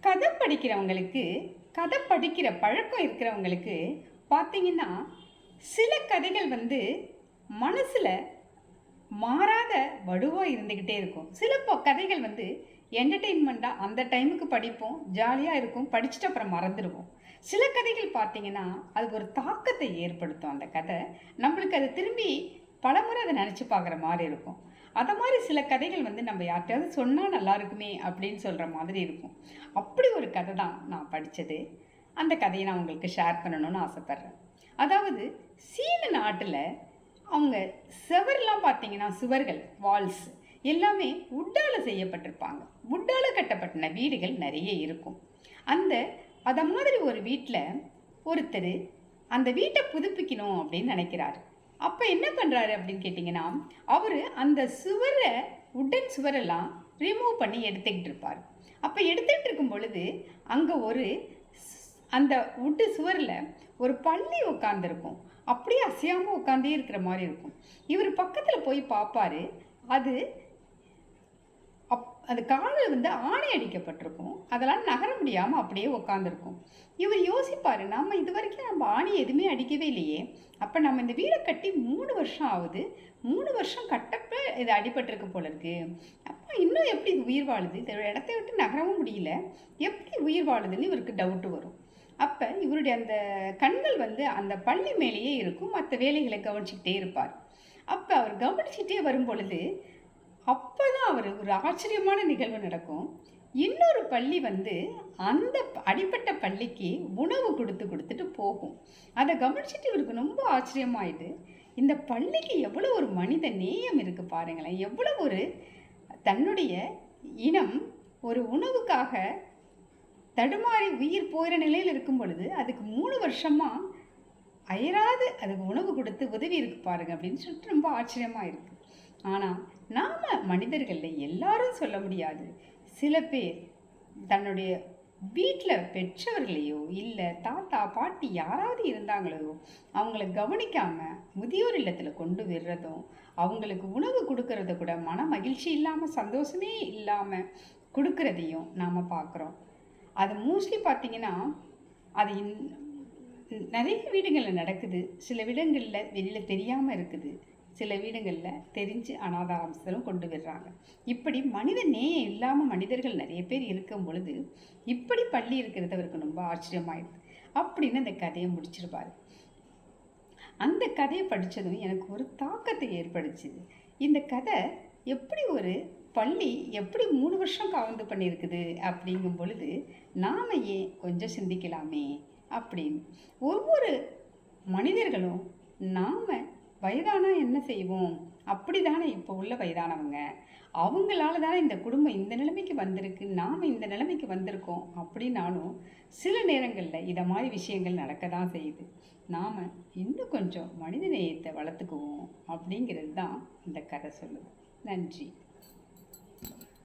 கதை படிக்கிறவங்களுக்கு கதை படிக்கிற பழக்கம் இருக்கிறவங்களுக்கு பார்த்தீங்கன்னா சில கதைகள் வந்து மனசில் மாறாத வடுவாக இருந்துக்கிட்டே இருக்கும். சில கதைகள் வந்து என்டர்டெயின்மெண்ட்டாக அந்த டைமுக்கு படிப்போம் ஜாலியாக இருக்கும் படிச்சுட்டு அப்புறம் மறந்துடுவோம். சில கதைகள் பார்த்தீங்கன்னா அது ஒரு தாக்கத்தை ஏற்படுத்தும் அந்த கதை. நம்மளுக்கு அது திரும்பி பலமுறை அதை நினச்சி பார்க்குற மாதிரி இருக்கும். அதை மாதிரி சில கதைகள் வந்து நம்ம யார்கிட்டயாவது சொன்னால் நல்லா இருக்குமே அப்படின்னு சொல்கிற மாதிரி இருக்கும். அப்படி ஒரு கதை தான் நான் படித்தது அந்த கதையை நான் உங்களுக்கு ஷேர் பண்ணணும்னு ஆசைப்பட்றேன். அதாவது சீன நாட்டில் அவங்க சுவர்லாம் பார்த்தீங்கன்னா சுவர்கள் வால்ஸ் எல்லாமே உட்டால் செய்யப்பட்டிருப்பாங்க. உட்டால் கட்டப்பட்டன வீடுகள் நிறைய இருக்கும். அந்த அதை மாதிரி ஒரு வீட்டில் ஒருத்தர் அந்த வீட்டை புதுப்பிக்கணும் அப்படின்னு நினைக்கிறாரு. அப்போ என்ன பண்ணுறாரு அப்படின்னு கேட்டிங்கன்னா அவர் அந்த சுவரை உடன் சுவரெல்லாம் ரிமூவ் பண்ணி எடுத்துக்கிட்டு இருப்பார். அப்போ எடுத்துக்கிட்டு இருக்கும் பொழுது அங்கே ஒரு அந்த உட்டு சுவரில் ஒரு பள்ளி உட்காந்துருக்கும் அப்படியே அசையாமல் உட்காந்தே இருக்கிற மாதிரி இருக்கும். இவர் பக்கத்தில் போய் பார்ப்பாரு அது அப் அது காலில் வந்து ஆணை அடிக்கப்பட்டிருக்கும். அதெல்லாம் நகர முடியாமல் அப்படியே உட்காந்துருக்கும் இவர் யோசிப்பார் நம்ம இது வரைக்கும் நம்ம ஆணி எதுவுமே அடிக்கவே இல்லையே. அப்போ நம்ம இந்த வீடை கட்டி மூணு வருஷம் ஆகுது. மூணு வருஷம் கட்டப்ப இது அடிபட்டிருக்கு போல இருக்கு. அப்போ இன்னும் எப்படி இது உயிர் வாழுது? இந்த இடத்த விட்டு நகரவும் முடியல. எப்படி உயிர் வாழுதுன்னு இவருக்கு டவுட்டு வரும். அப்போ இவருடைய அந்த கண்கள் வந்து அந்த பள்ளி மேலேயே இருக்கும். மற்ற வேலைகளை கவனிச்சுக்கிட்டே இருப்பார். அப்போ அவர் கவனிச்சுட்டே வரும் பொழுது அப்போ அவர் ஒரு ஆச்சரியமான நிகழ்வு நடக்கும். இன்னொரு பள்ளி வந்து அந்த அடிப்பட்ட பள்ளிக்கு உணவு கொடுத்து கொடுத்துட்டு போகும். அதை கவனிச்சுட்டு இவருக்கு ரொம்ப ஆச்சரியமாயிட்டு இந்த பள்ளிக்கு எவ்வளோ ஒரு மனித நேயம் இருக்குது பாருங்களேன். எவ்வளோ ஒரு தன்னுடைய இனம் ஒரு உணவுக்காக தடுமாறி உயிர் போகிற நிலையில் இருக்கும் பொழுது அதுக்கு மூணு வருஷமா அயராது அதுக்கு உணவு கொடுத்து உதவி இருக்கு பாருங்க அப்படின்னு சொல்லிட்டு ரொம்ப ஆச்சரியமா இருக்கு ஆனால் மனிதர்களில் எல்லாரும் சொல்ல முடியாது. சில பேர் தன்னுடைய வீட்டில் பெற்றவர்களையோ இல்லை தாத்தா பாட்டி யாராவது இருந்தாங்களோ அவங்கள கவனிக்காமல் முதியோர் இல்லத்தில் கொண்டு விடுறதும் அவங்களுக்கு உணவு கொடுக்கறத கூட மன மகிழ்ச்சி இல்லாமல் சந்தோஷமே இல்லாமல் கொடுக்கறதையும் நாம் பார்க்குறோம். அது மோஸ்ட்லி பார்த்தீங்கன்னா அது இன்- நிறைய வீடுகளில் நடக்குது. சில இடங்களில் வெளியில் தெரியாமல் இருக்குது. சில வீடுகளில் தெரிஞ்சு அனாதாரம்சலும் கொண்டு விடுறாங்க இப்படி மனித நேயம் இல்லாமல் மனிதர்கள் நிறைய பேர் இருக்கும் பொழுது இப்படி பள்ளி இருக்கிறது அவருக்கு ரொம்ப ஆச்சரியமாயிடுது. அப்படின்னு அந்த கதையை முடிச்சிருப்பாரு. அந்த கதையை படித்ததும் எனக்கு ஒரு தாக்கத்தை ஏற்படுச்சுது இந்த கதை எப்படி ஒரு பள்ளி எப்படி மூணு வருஷம் கவர்ந்து பண்ணியிருக்குது அப்படிங்கும் பொழுது நாம் ஏன் கொஞ்சம் சிந்திக்கலாமே அப்படின்னு. ஒவ்வொரு மனிதர்களும் நாம் வயதானா என்ன செய்வோம்? அப்படி தானே இப்போ உள்ள வயதானவங்க. அவங்களால தானே இந்த குடும்பம் இந்த நிலைமைக்கு வந்திருக்கு நாம் இந்த நிலைமைக்கு வந்திருக்கோம் அப்படின்னாலும் சில நேரங்களில் இதை மாதிரி விஷயங்கள் நடக்க தான் செய்யுது. நாம் இன்னும் கொஞ்சம் மனித நேயத்தை வளர்த்துக்குவோம் அப்படிங்கிறது தான் இந்த கதை சொல்லுது. நன்றி.